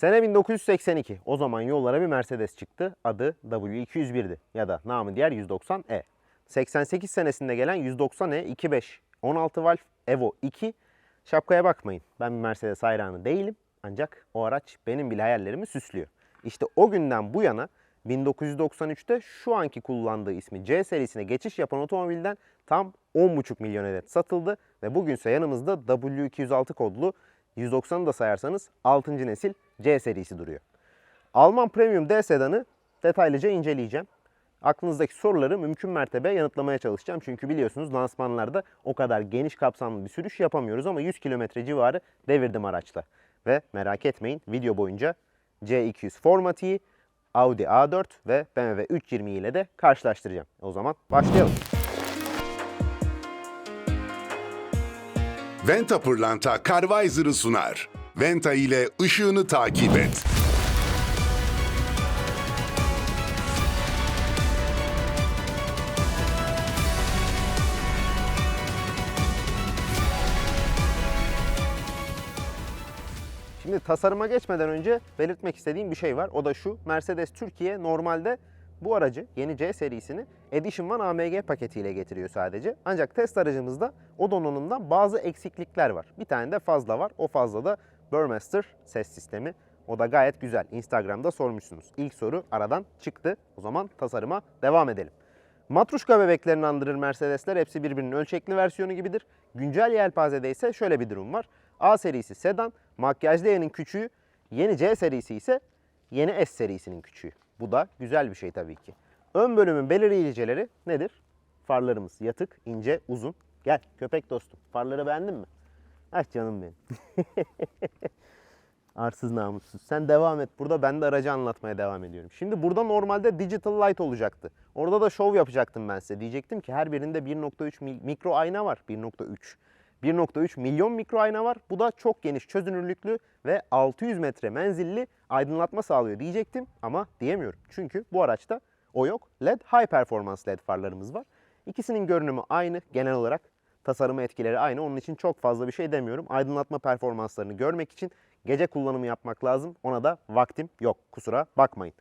Sene 1982. O zaman yollara bir Mercedes çıktı. Adı W201'di ya da namı diğer 190E. 88 senesinde gelen 190E 2.5 16 valf Evo 2. Şapkaya bakmayın. Ben bir Mercedes hayranı değilim. Ancak o araç benim bile hayallerimi süslüyor. İşte o günden bu yana 1993'te şu anki kullandığı ismi C serisine geçiş yapan otomobilden tam 10,5 milyon adet satıldı ve bugünse yanımızda W206 kodlu 190'ı da sayarsanız 6. nesil C serisi duruyor. Alman Premium D sedanı detaylıca inceleyeceğim. Aklınızdaki soruları mümkün mertebe yanıtlamaya çalışacağım. Çünkü biliyorsunuz lansmanlarda o kadar geniş kapsamlı bir sürüş yapamıyoruz ama 100 kilometre civarı devirdim araçla. Ve merak etmeyin video boyunca C200 Formati'yi, Audi A4 ve BMW 320 ile de karşılaştıracağım. O zaman başlayalım. Venta Pırlanta Carvisor'ı sunar. Venta ile ışığını takip et. Şimdi tasarıma geçmeden önce belirtmek istediğim bir şey var. O da şu. Mercedes Türkiye normalde bu aracı yeni C serisini Edition One AMG paketiyle getiriyor sadece. Ancak test aracımızda o donanımdan bazı eksiklikler var. Bir tane de fazla var. O fazla da Burmester ses sistemi. O da gayet güzel. Instagram'da sormuşsunuz. İlk soru aradan çıktı. O zaman tasarıma devam edelim. Matruşka bebeklerini andırır Mercedesler. Hepsi birbirinin ölçekli versiyonu gibidir. Güncel yelpazede ise şöyle bir durum var. A serisi sedan, makyajlı E'nin küçüğü. Yeni C serisi ise yeni S serisinin küçüğü. Bu da güzel bir şey tabii ki. Ön bölümün belirleyicileri nedir? Farlarımız yatık, ince, uzun. Gel köpek dostum. Farları beğendin mi? Ah canım benim. Arsız namussuz. Sen devam et burada ben de aracı anlatmaya devam ediyorum. Şimdi burada normalde digital light olacaktı. Orada da şov yapacaktım ben size. Diyecektim ki her birinde 1.3 mil- mikro ayna var. 1.3. 1.3 milyon mikro ayna var. Bu da çok geniş çözünürlüklü ve 600 metre menzilli aydınlatma sağlıyor diyecektim ama diyemiyorum. Çünkü bu araçta o yok. LED high performance LED farlarımız var. İkisinin görünümü aynı genel olarak. Tasarımı etkileri aynı. Onun için çok fazla bir şey demiyorum. Aydınlatma performanslarını görmek için gece kullanımı yapmak lazım. Ona da vaktim yok. Kusura bakmayın.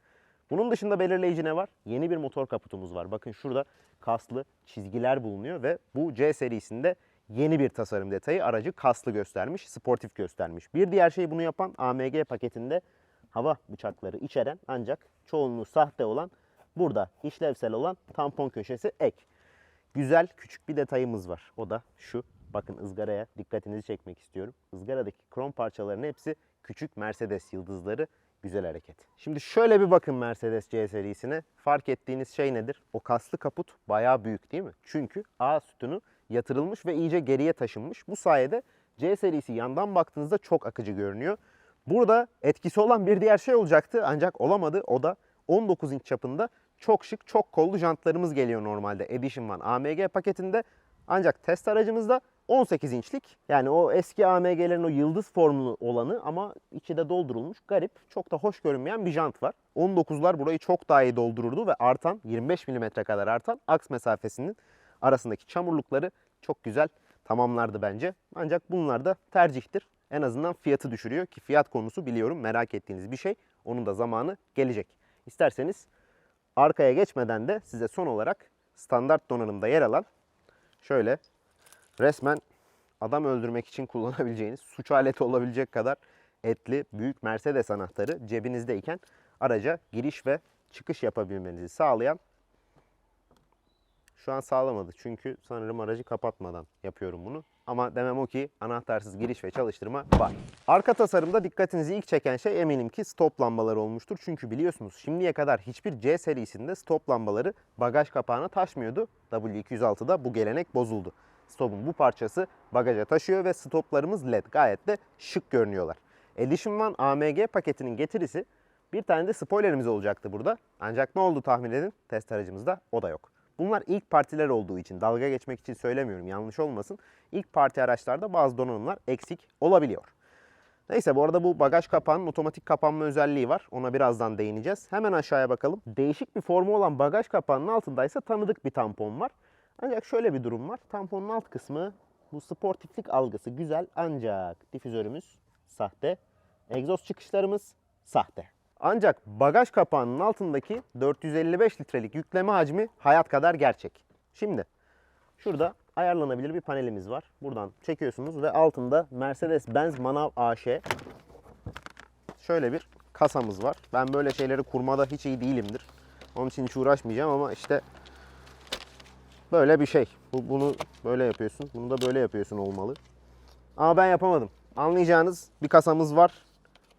Bunun dışında belirleyici ne var? Yeni bir motor kaputumuz var. Bakın şurada kaslı çizgiler bulunuyor ve bu C serisinde yeni bir tasarım detayı aracı kaslı göstermiş, sportif göstermiş. Bir diğer şey bunu yapan AMG paketinde hava bıçakları içeren ancak çoğunluğu sahte olan burada işlevsel olan tampon köşesi ek. Güzel küçük bir detayımız var. O da şu. Bakın ızgaraya dikkatinizi çekmek istiyorum. Izgaradaki krom parçaların hepsi küçük Mercedes yıldızları. Güzel hareket. Şimdi şöyle bir bakın Mercedes C serisine. Fark ettiğiniz şey nedir? O kaslı kaput bayağı büyük değil mi? Çünkü A sütunu yatırılmış ve iyice geriye taşınmış. Bu sayede C serisi yandan baktığınızda çok akıcı görünüyor. Burada etkisi olan bir diğer şey olacaktı ancak olamadı. O da 19 inç çapında çok şık, çok kollu jantlarımız geliyor normalde Edition One AMG paketinde. Ancak test aracımızda 18 inçlik yani o eski AMG'lerin o yıldız formlu olanı ama içi de doldurulmuş garip çok da hoş görünmeyen bir jant var. 19'lar burayı çok daha iyi doldururdu ve artan 25 mm kadar artan aks mesafesinin arasındaki çamurlukları çok güzel tamamlardı bence. Ancak bunlar da tercihtir. En azından fiyatı düşürüyor ki fiyat konusu biliyorum merak ettiğiniz bir şey. Onun da zamanı gelecek. İsterseniz arkaya geçmeden de size son olarak standart donanımda yer alan şöyle resmen adam öldürmek için kullanabileceğiniz suç aleti olabilecek kadar etli büyük Mercedes anahtarı cebinizdeyken araca giriş ve çıkış yapabilmenizi sağlayan şu an sağlamadı çünkü sanırım aracı kapatmadan yapıyorum bunu. Ama demem o ki anahtarsız giriş ve çalıştırma var. Arka tasarımda dikkatinizi ilk çeken şey eminim ki stop lambaları olmuştur. Çünkü biliyorsunuz şimdiye kadar hiçbir C serisinde stop lambaları bagaj kapağına taşmıyordu. W206'da bu gelenek bozuldu. Stop'un bu parçası bagaja taşıyor ve stoplarımız LED. Gayet de şık görünüyorlar. Edition One AMG paketinin getirisi bir tane de spoilerimiz olacaktı burada. Ancak ne oldu tahmin edin? Test aracımızda o da yok. Bunlar ilk partiler olduğu için dalga geçmek için söylemiyorum yanlış olmasın. İlk parti araçlarda bazı donanımlar eksik olabiliyor. Neyse bu arada bu bagaj kapağının otomatik kapanma özelliği var. Ona birazdan değineceğiz. Hemen aşağıya bakalım. Değişik bir formu olan bagaj kapağının altındaysa tanıdık bir tampon var. Ancak şöyle bir durum var. Tamponun alt kısmı bu sportiflik algısı güzel ancak difüzörümüz sahte. Egzoz çıkışlarımız sahte. Ancak bagaj kapağının altındaki 455 litrelik yükleme hacmi hayat kadar gerçek. Şimdi şurada ayarlanabilir bir panelimiz var. Buradan çekiyorsunuz ve altında Mercedes-Benz Manav AŞ şöyle bir kasamız var. Ben böyle şeyleri kurmada hiç iyi değilimdir. Onun için hiç uğraşmayacağım ama işte böyle bir şey. Bu, bunu böyle yapıyorsun. Bunu da böyle yapıyorsun olmalı. Ama ben yapamadım. Anlayacağınız bir kasamız var.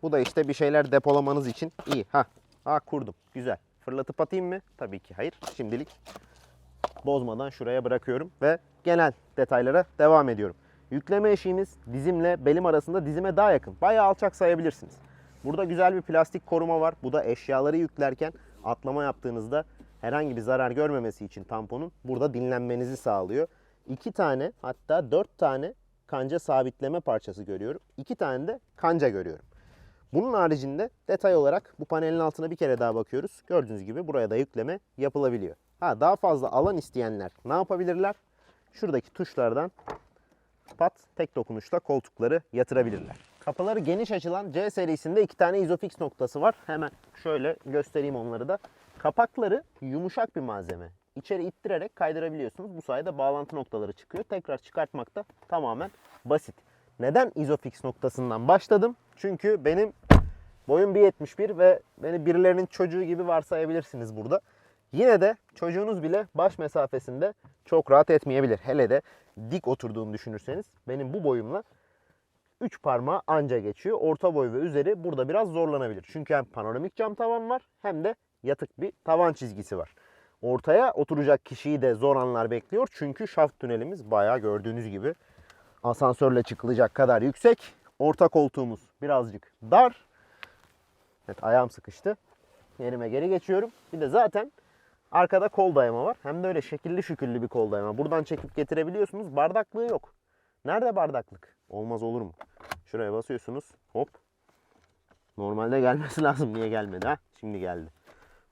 Bu da işte bir şeyler depolamanız için iyi. Ha, ha kurdum. Güzel. Fırlatıp atayım mı? Tabii ki hayır. Şimdilik bozmadan şuraya bırakıyorum ve genel detaylara devam ediyorum. Yükleme eşiğimiz dizimle belim arasında dizime daha yakın. Bayağı alçak sayabilirsiniz. Burada güzel bir plastik koruma var. Bu da eşyaları yüklerken atlama yaptığınızda herhangi bir zarar görmemesi için tamponun burada dinlenmenizi sağlıyor. İki tane hatta dört tane kanca sabitleme parçası görüyorum. İki tane de kanca görüyorum. Bunun haricinde detay olarak bu panelin altına bir kere daha bakıyoruz. Gördüğünüz gibi buraya da yükleme yapılabiliyor. Ha daha fazla alan isteyenler ne yapabilirler? Şuradaki tuşlardan pat tek dokunuşla koltukları yatırabilirler. Kapıları geniş açılan C serisinde iki tane izofix noktası var. Hemen şöyle göstereyim onları da. Kapakları yumuşak bir malzeme. İçeri ittirerek kaydırabiliyorsunuz. Bu sayede bağlantı noktaları çıkıyor. Tekrar çıkartmak da tamamen basit. Neden izofix noktasından başladım? Çünkü benim boyum 1.71 ve beni birilerinin çocuğu gibi varsayabilirsiniz burada. Yine de çocuğunuz bile baş mesafesinde çok rahat etmeyebilir. Hele de dik oturduğunu düşünürseniz benim bu boyumla 3 parmağı anca geçiyor. Orta boy ve üzeri burada biraz zorlanabilir. Çünkü hem panoramik cam tavan var hem de yatık bir tavan çizgisi var. Ortaya oturacak kişiyi de zor anlar bekliyor. Çünkü şaft tünelimiz bayağı gördüğünüz gibi asansörle çıkılacak kadar yüksek. Orta koltuğumuz birazcık dar. Evet ayağım sıkıştı. Yerime geri geçiyorum. Bir de zaten arkada kol dayama var. Hem de öyle şekilli şüküllü bir kol dayama. Buradan çekip getirebiliyorsunuz. Bardaklığı yok. Nerede bardaklık? Olmaz olur mu? Şuraya basıyorsunuz. Hop. Normalde gelmesi lazım. Niye gelmedi ha? Şimdi geldi.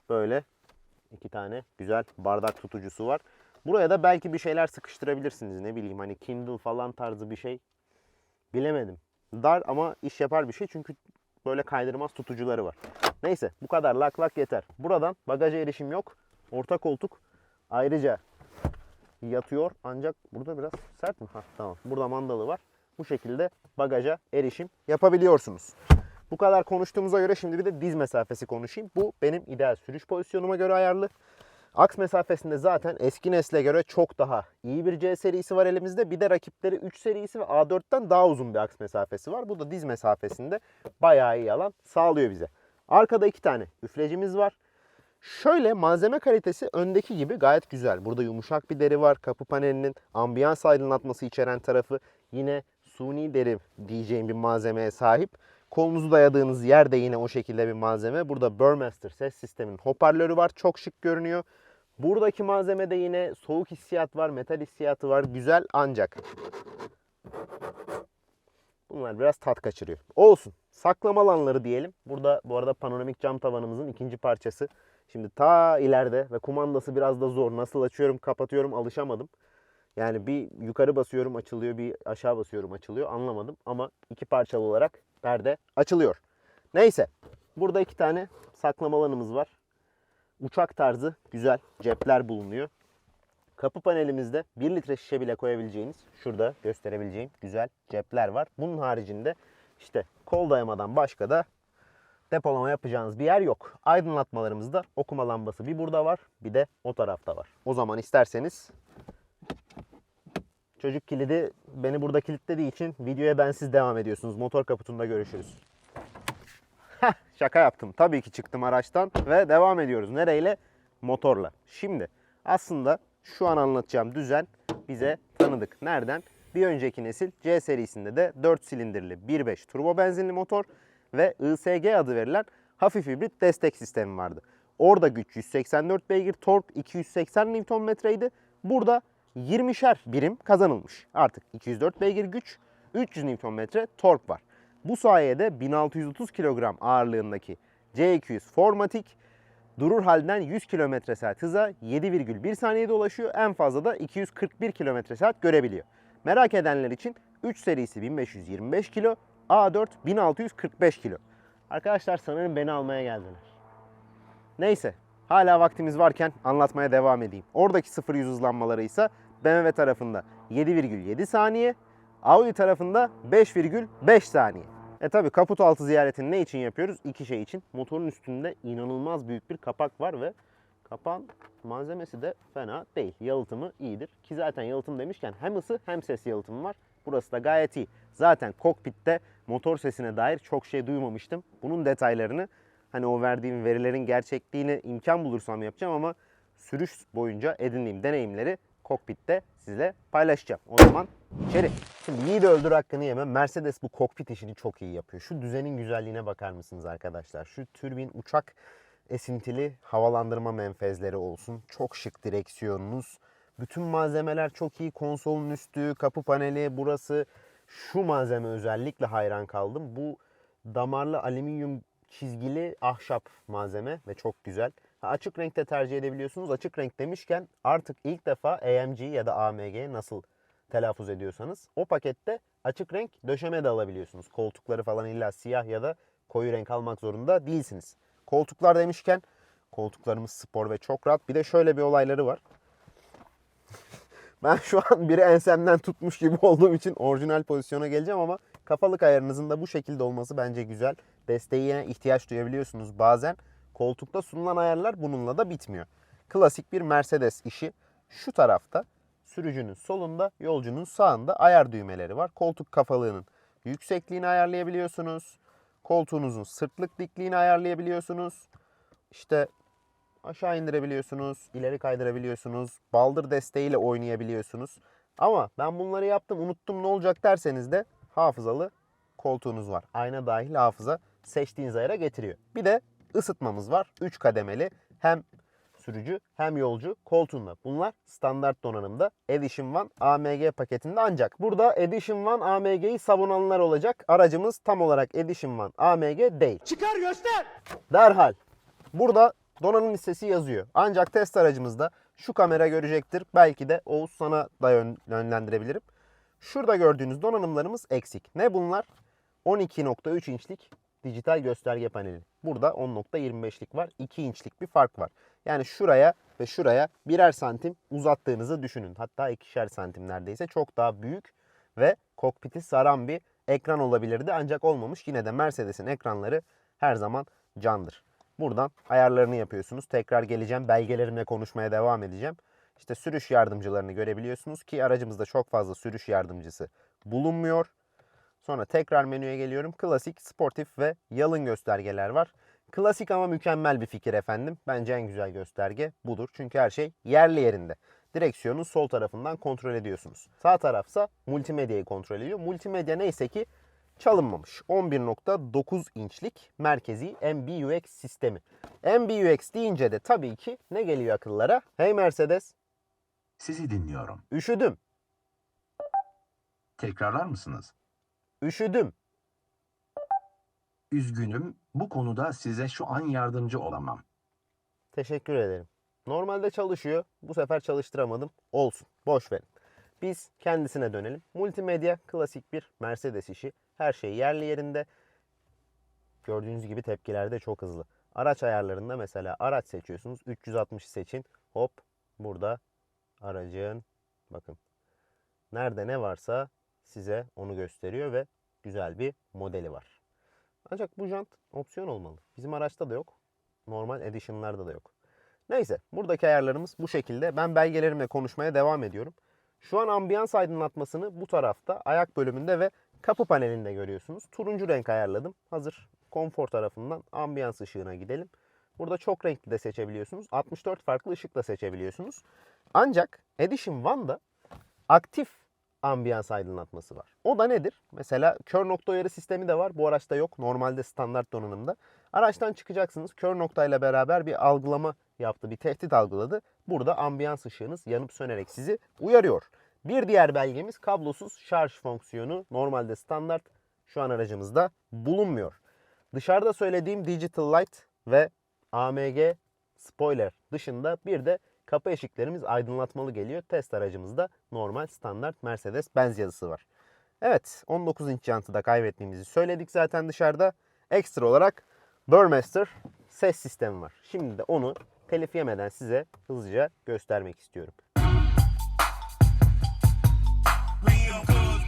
Böyle iki tane güzel bardak tutucusu var. Buraya da belki bir şeyler sıkıştırabilirsiniz. Ne bileyim hani Kindle falan tarzı bir şey. Bilemedim. Dar ama iş yapar bir şey çünkü böyle kaydırmaz tutucuları var. Neyse bu kadar lak lak yeter. Buradan bagaja erişim yok. Orta koltuk ayrıca yatıyor ancak burada biraz sert mi? Ha, tamam. Burada mandalı var. Bu şekilde bagaja erişim yapabiliyorsunuz. Bu kadar konuştuğumuza göre şimdi bir de diz mesafesi konuşayım. Bu benim ideal sürüş pozisyonuma göre ayarlı. Aks mesafesinde zaten eski nesle göre çok daha iyi bir C serisi var elimizde. Bir de rakipleri 3 serisi ve A4'ten daha uzun bir aks mesafesi var. Bu da diz mesafesinde bayağı iyi alan sağlıyor bize. Arkada iki tane üflecimiz var. Şöyle malzeme kalitesi öndeki gibi gayet güzel. Burada yumuşak bir deri var. Kapı panelinin ambiyans aydınlatması içeren tarafı yine suni deri diyeceğim bir malzemeye sahip. Kolunuzu dayadığınız yer de yine o şekilde bir malzeme. Burada Burmester ses sisteminin hoparlörü var. Çok şık görünüyor. Buradaki malzemede yine soğuk hissiyat var, metal hissiyatı var. Güzel ancak bunlar biraz tat kaçırıyor. Olsun. Saklama alanları diyelim. Burada bu arada panoramik cam tavanımızın ikinci parçası. Şimdi ta ileride ve kumandası biraz da zor. Nasıl açıyorum, kapatıyorum alışamadım. Yani bir yukarı basıyorum açılıyor, bir aşağı basıyorum açılıyor anlamadım. Ama iki parçalı olarak perde açılıyor. Neyse. Burada iki tane saklama alanımız var. Uçak tarzı güzel cepler bulunuyor. Kapı panelimizde 1 litre şişe bile koyabileceğiniz şurada gösterebileceğim güzel cepler var. Bunun haricinde işte kol dayamadan başka da depolama yapacağınız bir yer yok. Aydınlatmalarımızda okuma lambası bir burada var bir de o tarafta var. O zaman isterseniz çocuk kilidi beni burada kilitlediği için videoya bensiz devam ediyorsunuz. Motor kaputunda görüşürüz. Heh, şaka yaptım. Tabii ki çıktım araçtan ve devam ediyoruz. Nereyle? Motorla. Şimdi aslında şu an anlatacağım düzen bize tanıdık. Nereden? Bir önceki nesil C serisinde de 4 silindirli 1.5 turbo benzinli motor ve ISG adı verilen hafif hibrit destek sistemi vardı. Orada güç 184 beygir, tork 280 Nm'ydi. Burada 20'şer birim kazanılmış. Artık 204 beygir güç, 300 Nm tork var. Bu sayede 1630 kilogram ağırlığındaki C200 Formatic durur halden 100 km saat hıza 7,1 saniyede ulaşıyor. En fazla da 241 km saat görebiliyor. Merak edenler için 3 serisi 1525 kilo, A4 1645 kilo. Arkadaşlar sanırım beni almaya geldiler. Neyse. Hala vaktimiz varken anlatmaya devam edeyim. Oradaki 0-100 hızlanmaları ise BMW tarafında 7,7 saniye, Audi tarafında 5,5 saniye. E tabi kaput altı ziyaretini ne için yapıyoruz? İki şey için. Motorun üstünde inanılmaz büyük bir kapak var ve kapağın malzemesi de fena değil. Yalıtımı iyidir. Ki zaten yalıtım demişken hem ısı hem ses yalıtımı var. Burası da gayet iyi. Zaten kokpitte motor sesine dair çok şey duymamıştım. Bunun detaylarını hani o verdiğim verilerin gerçekliğini imkan bulursam yapacağım ama sürüş boyunca edindiğim deneyimleri kokpitte sizle paylaşacağım. O zaman içeri. Şimdi yiğidi öldür hakkını yeme. Mercedes bu kokpit işini çok iyi yapıyor. Şu düzenin güzelliğine bakar mısınız arkadaşlar? Şu türbin uçak esintili havalandırma menfezleri olsun. Çok şık direksiyonunuz. Bütün malzemeler çok iyi. Konsolun üstü, kapı paneli, burası. Şu malzeme özellikle hayran kaldım. Bu damarlı alüminyum çizgili ahşap malzeme ve çok güzel. Açık renkte tercih edebiliyorsunuz. Açık renk demişken artık ilk defa AMG ya da AMG nasıl telaffuz ediyorsanız o pakette açık renk döşeme de alabiliyorsunuz. Koltukları falan illa siyah ya da koyu renk almak zorunda değilsiniz. Koltuklar demişken koltuklarımız spor ve çok rahat. Bir de şöyle bir olayları var. Ben şu an biri ensemden tutmuş gibi olduğum için orijinal pozisyona geleceğim ama kafalık ayarınızın da bu şekilde olması bence güzel. Desteğe ihtiyaç duyabiliyorsunuz bazen. Koltukta sunulan ayarlar bununla da bitmiyor. Klasik bir Mercedes işi. Şu tarafta sürücünün solunda, yolcunun sağında ayar düğmeleri var. Koltuk kafalığının yüksekliğini ayarlayabiliyorsunuz. Koltuğunuzun sırtlık dikliğini ayarlayabiliyorsunuz. İşte aşağı indirebiliyorsunuz, ileri kaydırabiliyorsunuz, baldır desteğiyle oynayabiliyorsunuz. Ama ben bunları yaptım, unuttum ne olacak derseniz de hafızalı koltuğunuz var. Ayna dahil hafıza seçtiğiniz ayara getiriyor. Bir de ısıtmamız var. 3 kademeli hem sürücü hem yolcu koltuğunda. Bunlar standart donanımda Edition One AMG paketinde ancak burada Edition One AMG'yi savunanlar olacak. Aracımız tam olarak Edition One AMG değil. Çıkar göster. Derhal. Burada donanım listesi yazıyor. Ancak test aracımızda şu kamera görecektir. Belki de Oğuz sana da yön- yönlendirebilirim. Şurada gördüğünüz donanımlarımız eksik. Ne bunlar? 12.3 inçlik dijital gösterge paneli. Burada 10.25'lik var. 2 inçlik bir fark var. Yani şuraya ve şuraya birer santim uzattığınızı düşünün. Hatta ikişer santim neredeyse. Çok daha büyük ve kokpiti saran bir ekran olabilirdi. Ancak olmamış. Yine de Mercedes'in ekranları her zaman candır. Buradan ayarlarını yapıyorsunuz. Tekrar geleceğim. Belgelerimle konuşmaya devam edeceğim. İşte sürüş yardımcılarını görebiliyorsunuz ki aracımızda çok fazla sürüş yardımcısı bulunmuyor. Sonra tekrar menüye geliyorum. Klasik, sportif ve yalın göstergeler var. Klasik ama mükemmel bir fikir efendim. Bence en güzel gösterge budur. Çünkü her şey yerli yerinde. Direksiyonun sol tarafından kontrol ediyorsunuz. Sağ tarafsa multimedyayı kontrol ediyor. Multimedya neyse ki çalınmamış. 11.9 inçlik merkezi MBUX sistemi. MBUX deyince de tabii ki ne geliyor akıllara? Hey Mercedes, Sizi dinliyorum. üşüdüm, Tekrarlar mısınız? Üşüdüm. Üzgünüm, bu konuda size şu an yardımcı olamam. Teşekkür ederim. Normalde çalışıyor. Bu sefer çalıştıramadım. Olsun. Boş verin. Biz kendisine dönelim. Multimedya klasik bir Mercedes işi. Her şey yerli yerinde. Gördüğünüz gibi tepkiler de çok hızlı. Araç ayarlarında mesela araç seçiyorsunuz. 360 seçin. Hop burada aracın bakın nerede ne varsa size onu gösteriyor ve güzel bir modeli var. Ancak bu jant opsiyon olmalı. Bizim araçta da yok. Normal edition'larda da yok. Neyse buradaki ayarlarımız bu şekilde. Ben belgelerimle konuşmaya devam ediyorum. Şu an ambiyans aydınlatmasını bu tarafta ayak bölümünde ve kapı panelinde görüyorsunuz. Turuncu renk ayarladım. Hazır konfor tarafından ambiyans ışığına gidelim. Burada çok renkli de seçebiliyorsunuz. 64 farklı ışıkla seçebiliyorsunuz. Ancak Edition One'da aktif ambiyans aydınlatması var. O da nedir? Mesela kör nokta uyarı sistemi de var. Bu araçta yok. Normalde standart donanımda. Araçtan çıkacaksınız. Kör noktayla beraber bir algılama yaptı. Bir tehdit algıladı. Burada ambiyans ışığınız yanıp sönerek sizi uyarıyor. Bir diğer belgemiz kablosuz şarj fonksiyonu. Normalde standart şu an aracımızda bulunmuyor. Dışarıda söylediğim Digital Light ve AMG spoiler dışında bir de kapı eşiklerimiz aydınlatmalı geliyor. Test aracımızda normal standart Mercedes Benz yazısı var. Evet 19 inç jantı da kaybettiğimizi söyledik zaten dışarıda. Ekstra olarak Burmester ses sistemi var. Şimdi de onu telif yemeden size hızlıca göstermek istiyorum.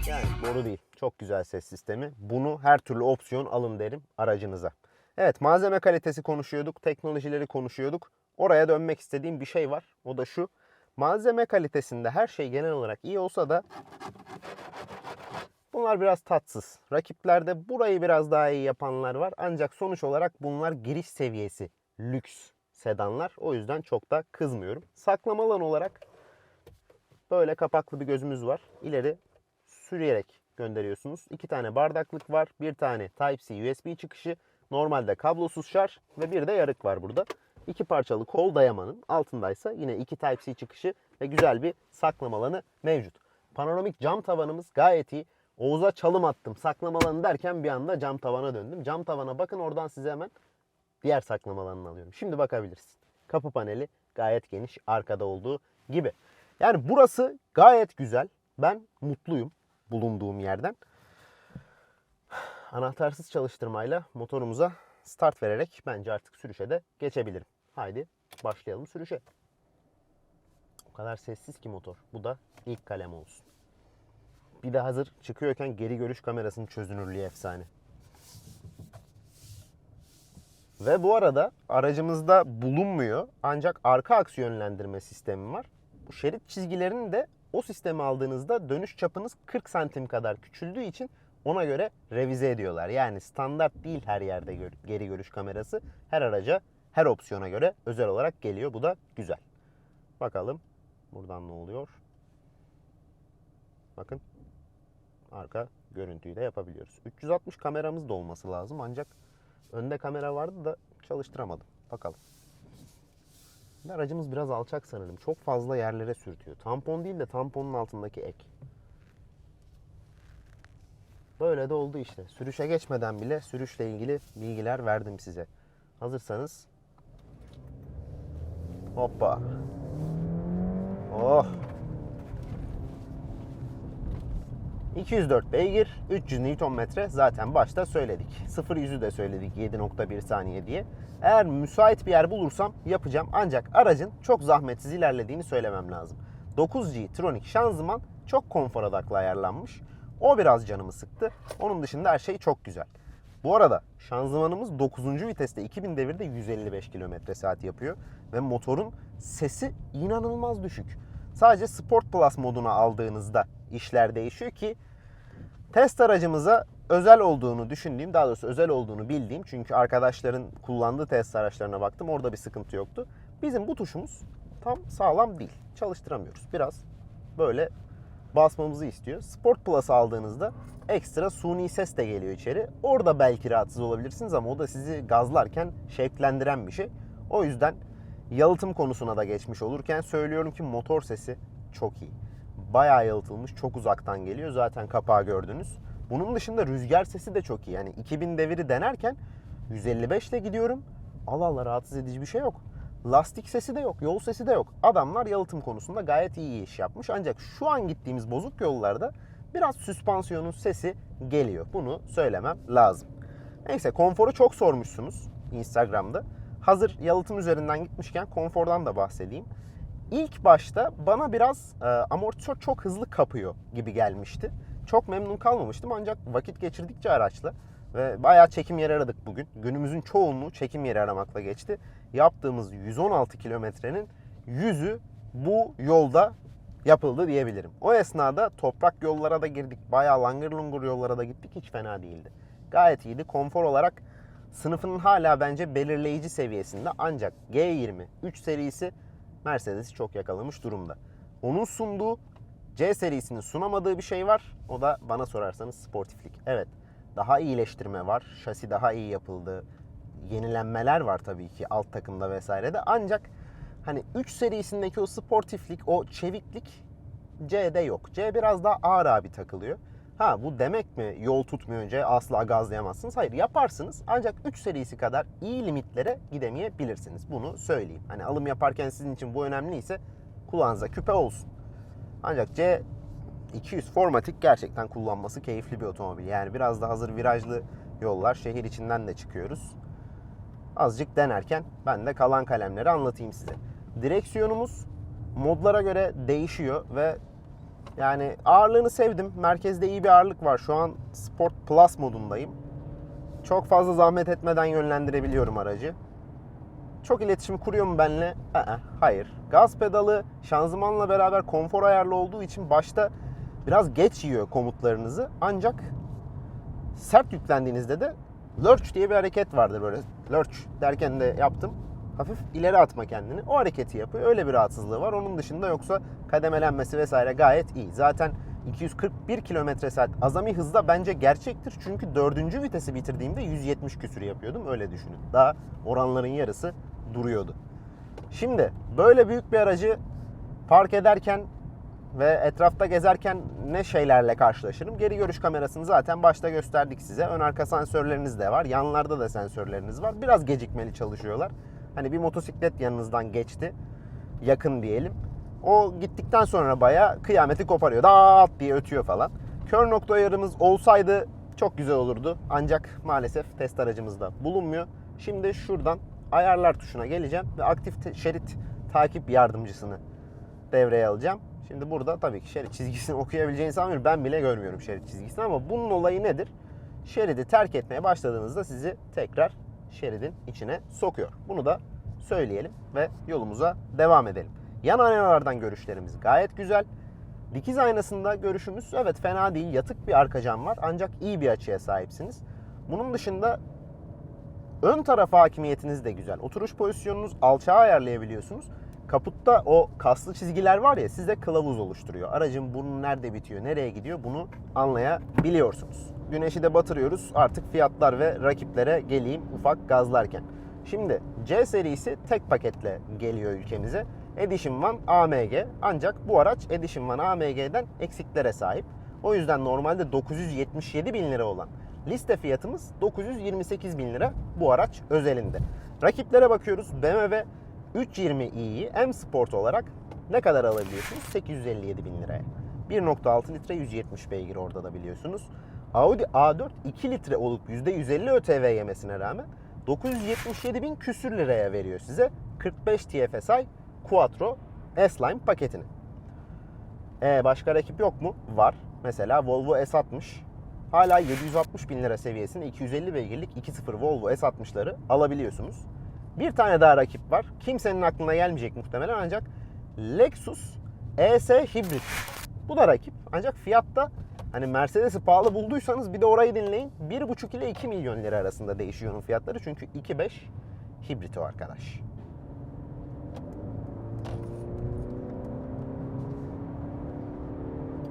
Yani boru değil. Çok güzel ses sistemi. Bunu her türlü opsiyon alın derim aracınıza. Evet malzeme kalitesi konuşuyorduk. Teknolojileri konuşuyorduk. Oraya dönmek istediğim bir şey var. O da şu. Malzeme kalitesinde her şey genel olarak iyi olsa da bunlar biraz tatsız. Rakiplerde burayı biraz daha iyi yapanlar var. Ancak sonuç olarak bunlar giriş seviyesi lüks sedanlar. O yüzden çok da kızmıyorum. Saklama alanı olarak böyle kapaklı bir gözümüz var. İleri sürüyerek gönderiyorsunuz. İki tane bardaklık var. Bir tane Type-C USB çıkışı. Normalde kablosuz şarj ve bir de yarık var burada. İki parçalı kol dayamanın altındaysa yine iki Type-C çıkışı ve güzel bir saklama alanı mevcut. Panoramik cam tavanımız gayet iyi. Oğuz'a çalım attım saklama alanı derken bir anda cam tavana döndüm. Cam tavana bakın oradan size hemen diğer saklama alanını alıyorum. Şimdi bakabilirsin. Kapı paneli gayet geniş arkada olduğu gibi. Yani burası gayet güzel. Ben mutluyum bulunduğum yerden. Anahtarsız çalıştırmayla motorumuza start vererek bence artık sürüşe de geçebilirim. Haydi başlayalım sürüşe. O kadar sessiz ki motor. Bu da ilk kalem olsun. Bir de hazır çıkıyorken geri görüş kamerasının çözünürlüğü efsane. Ve bu arada aracımızda bulunmuyor ancak arka aks yönlendirme sistemi var. Bu şerit çizgilerini de o sistemi aldığınızda dönüş çapınız 40 santim kadar küçüldüğü için ona göre revize ediyorlar. Yani standart değil her yerde geri görüş kamerası. Her araca, her opsiyona göre özel olarak geliyor. Bu da güzel. Bakalım buradan ne oluyor? Bakın arka görüntüyü de yapabiliyoruz. 360 kameramız da olması lazım ancak önde kamera vardı da çalıştıramadım. Bakalım. Aracımız biraz alçak sanırım. Çok fazla yerlere sürtüyor. Tampon değil de tamponun altındaki ek. Böyle de oldu işte. Sürüşe geçmeden bile sürüşle ilgili bilgiler verdim size. Hazırsanız. Hoppa. Oh. 204 beygir, 300 Nm zaten başta söyledik. 0 yüzü de söyledik 7.1 saniye diye. Eğer müsait bir yer bulursam yapacağım. Ancak aracın çok zahmetsiz ilerlediğini söylemem lazım. 9G Tronic şanzıman çok konfor odaklı ayarlanmış. O biraz canımı sıktı. Onun dışında her şey çok güzel. Bu arada şanzımanımız 9. viteste 2000 devirde 155 km saat yapıyor. Ve motorun sesi inanılmaz düşük. Sadece Sport Plus moduna aldığınızda işler değişiyor ki test aracımıza özel olduğunu düşündüğüm, daha doğrusu özel olduğunu bildiğim çünkü arkadaşların kullandığı test araçlarına baktım orada bir sıkıntı yoktu. Bizim bu tuşumuz tam sağlam değil. Çalıştıramıyoruz. Biraz böyle basmamızı istiyor. Sport Plus aldığınızda ekstra suni ses de geliyor içeri. Orada belki rahatsız olabilirsiniz ama o da sizi gazlarken şevklendiren bir şey. O yüzden yalıtım konusuna da geçmiş olurken söylüyorum ki motor sesi çok iyi. Bayağı yalıtılmış, çok uzaktan geliyor. Zaten kapağı gördünüz. Bunun dışında rüzgar sesi de çok iyi. Yani 2000 deviri denerken 155 ile gidiyorum. Allah Allah rahatsız edici bir şey yok. Lastik sesi de yok, yol sesi de yok. Adamlar yalıtım konusunda gayet iyi iş yapmış. Ancak şu an gittiğimiz bozuk yollarda biraz süspansiyonun sesi geliyor. Bunu söylemem lazım. Neyse konforu çok sormuşsunuz Instagram'da. Hazır yalıtım üzerinden gitmişken konfordan da bahsedeyim. İlk başta bana biraz e, amortisör çok hızlı kapıyor gibi gelmişti. Çok memnun kalmamıştım ancak vakit geçirdikçe araçla ve bayağı çekim yeri aradık bugün. Günümüzün çoğunluğu çekim yeri aramakla geçti. Yaptığımız 116 kilometrenin 100'ü bu yolda yapıldı diyebilirim. O esnada toprak yollara da girdik. Bayağı langır lungur yollara da gittik. Hiç fena değildi. Gayet iyiydi. Konfor olarak sınıfının hala bence belirleyici seviyesinde. Ancak G20 3 serisi Mercedes'i çok yakalamış durumda. Onun sunduğu C serisinin sunamadığı bir şey var. O da bana sorarsanız sportiflik. Evet daha iyileştirme var. Şasi daha iyi yapıldı. Yenilenmeler var tabii ki alt takımda vesairede. Ancak hani 3 serisindeki o sportiflik, o çeviklik C'de yok. C biraz daha ağır abi takılıyor. Ha bu demek mi yol tutmuyor C asla gazlayamazsınız? Hayır yaparsınız ancak 3 serisi kadar iyi limitlere gidemeyebilirsiniz. Bunu söyleyeyim. Hani alım yaparken sizin için bu önemliyse kulağınıza küpe olsun. Ancak C 200 Formatic gerçekten kullanması keyifli bir otomobil. Yani biraz da hazır virajlı yollar. Şehir içinden de çıkıyoruz. Azıcık denerken ben de kalan kalemleri anlatayım size. Direksiyonumuz modlara göre değişiyor ve yani ağırlığını sevdim. Merkezde iyi bir ağırlık var. Şu an Sport Plus modundayım. Çok fazla zahmet etmeden yönlendirebiliyorum aracı. Çok iletişim kuruyor mu benimle? Aa, hayır. Gaz pedalı şanzımanla beraber konfor ayarlı olduğu için başta biraz geç yiyor komutlarınızı. Ancak sert yüklendiğinizde de lurch diye bir hareket vardır böyle. Lurch derken de yaptım. Hafif ileri atma kendini. O hareketi yapıyor. Öyle bir rahatsızlığı var. Onun dışında yoksa kademelenmesi vesaire gayet iyi. Zaten 241 km saat azami hızda bence gerçektir. Çünkü dördüncü vitesi bitirdiğimde 170 küsür yapıyordum. Öyle düşünün. Daha oranların yarısı duruyordu. Şimdi böyle büyük bir aracı park ederken ve etrafta gezerken ne şeylerle karşılaşırım? Geri görüş kamerasını zaten başta gösterdik size. Ön arka sensörleriniz de var. Yanlarda da sensörleriniz var. Biraz gecikmeli çalışıyorlar. Hani bir motosiklet yanınızdan geçti. Yakın diyelim. O gittikten sonra bayağı kıyameti koparıyor. Dağıt diye ötüyor falan. Kör nokta ayarımız olsaydı çok güzel olurdu. Ancak maalesef test aracımızda bulunmuyor. Şimdi şuradan ayarlar tuşuna geleceğim ve aktif şerit takip yardımcısını devreye alacağım. Şimdi burada tabii ki şerit çizgisini okuyabileceğini sanmıyorum. Ben bile görmüyorum şerit çizgisini ama bunun olayı nedir? Şeridi terk etmeye başladığınızda sizi tekrar şeridin içine sokuyor. Bunu da söyleyelim ve yolumuza devam edelim. Yan aynalardan görüşlerimiz gayet güzel. Dikiz aynasında görüşümüz evet fena değil. Yatık bir arka cam var ancak iyi bir açıya sahipsiniz. Bunun dışında ön taraf hakimiyetiniz de güzel. Oturuş pozisyonunuz alçağa ayarlayabiliyorsunuz. Kaputta o kaslı çizgiler var ya size kılavuz oluşturuyor. Aracın burnu nerede bitiyor, nereye gidiyor bunu anlayabiliyorsunuz. Güneşi de batırıyoruz. Artık fiyatlar ve rakiplere geleyim ufak gazlarken. Şimdi C serisi tek paketle geliyor ülkemize. Edition One AMG ancak bu araç Edition One AMG'den eksiklere sahip. O yüzden normalde 977 bin lira olan liste fiyatımız 928 bin lira bu araç özelinde. Rakiplere bakıyoruz. BMW 320i'yi M Sport olarak ne kadar alabiliyorsunuz? 857 bin liraya. 1.6 litre 170 beygir orada da biliyorsunuz. Audi A4 2 litre olup %150 ÖTV yemesine rağmen 977 bin küsür liraya veriyor size 45 TFSI Quattro S-Line paketini. Ee, başka rakip yok mu? Var. Mesela Volvo S60 hala 760 bin lira seviyesinde 250 beygirlik 2.0 Volvo S60'ları alabiliyorsunuz. Bir tane daha rakip var. Kimsenin aklına gelmeyecek muhtemelen ancak Lexus ES Hybrid. Bu da rakip. Ancak fiyatta hani Mercedes'i pahalı bulduysanız bir de orayı dinleyin. 1,5 ile 2 milyon lira arasında değişiyor onun fiyatları. Çünkü 2.5 hibrit o arkadaş.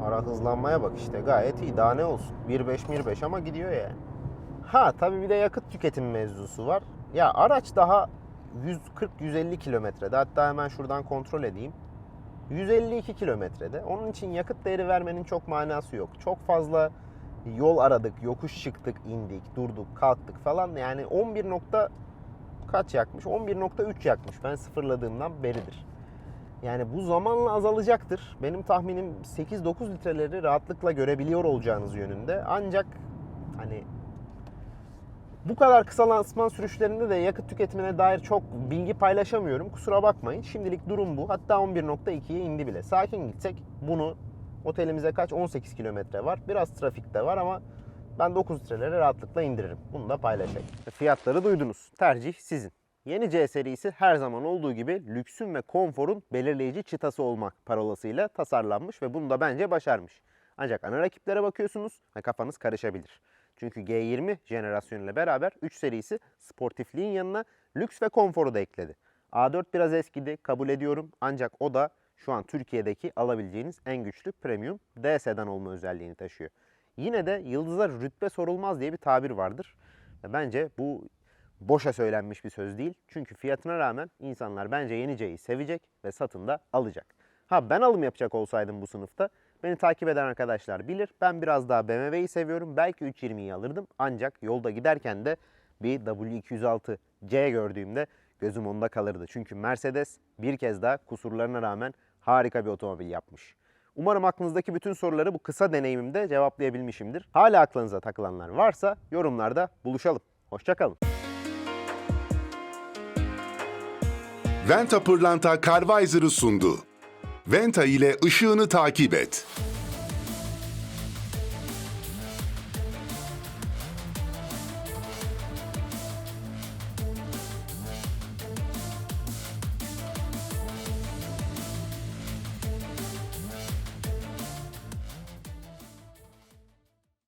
Ara hızlanmaya bak işte gayet iyi. Daha ne olsun? 1.5 1.5 ama gidiyor yani. Ha tabii bir de yakıt tüketim mevzusu var. Ya araç daha 140-150 kilometrede. Hatta hemen şuradan kontrol edeyim. 152 kilometrede. Onun için yakıt değeri vermenin çok manası yok. Çok fazla yol aradık, yokuş çıktık, indik, durduk, kalktık falan. Yani 11 nokta kaç yakmış? 11.3 yakmış. Ben sıfırladığımdan beridir. Yani bu zamanla azalacaktır. Benim tahminim 8-9 litreleri rahatlıkla görebiliyor olacağınız yönünde. Ancak hani bu kadar kısa lansman sürüşlerinde de yakıt tüketimine dair çok bilgi paylaşamıyorum. Kusura bakmayın. Şimdilik durum bu. Hatta 11.2'ye indi bile. Sakin gitsek bunu otelimize kaç? 18 kilometre var. Biraz trafik de var ama ben 9 litrelere rahatlıkla indiririm. Bunu da paylaşayım. Fiyatları duydunuz. Tercih sizin. Yeni C serisi her zaman olduğu gibi lüksün ve konforun belirleyici çıtası olmak parolasıyla tasarlanmış ve bunu da bence başarmış. Ancak ana rakiplere bakıyorsunuz ve kafanız karışabilir. Çünkü G20 jenerasyonuyla beraber 3 serisi sportifliğin yanına lüks ve konforu da ekledi. A4 biraz eskidi kabul ediyorum ancak o da şu an Türkiye'deki alabileceğiniz en güçlü premium D sedan olma özelliğini taşıyor. Yine de yıldızlar rütbe sorulmaz diye bir tabir vardır. Bence bu boşa söylenmiş bir söz değil. Çünkü fiyatına rağmen insanlar bence yeni C'yi sevecek ve satında alacak. Ha ben alım yapacak olsaydım bu sınıfta beni takip eden arkadaşlar bilir. Ben biraz daha BMW'yi seviyorum. Belki 320'yi alırdım. Ancak yolda giderken de bir W206C gördüğümde gözüm onda kalırdı. Çünkü Mercedes bir kez daha kusurlarına rağmen harika bir otomobil yapmış. Umarım aklınızdaki bütün soruları bu kısa deneyimimde cevaplayabilmişimdir. Hala aklınıza takılanlar varsa yorumlarda buluşalım. Hoşçakalın. Venta Pırlanta Carvisor'ı sundu. Venta ile ışığını takip et.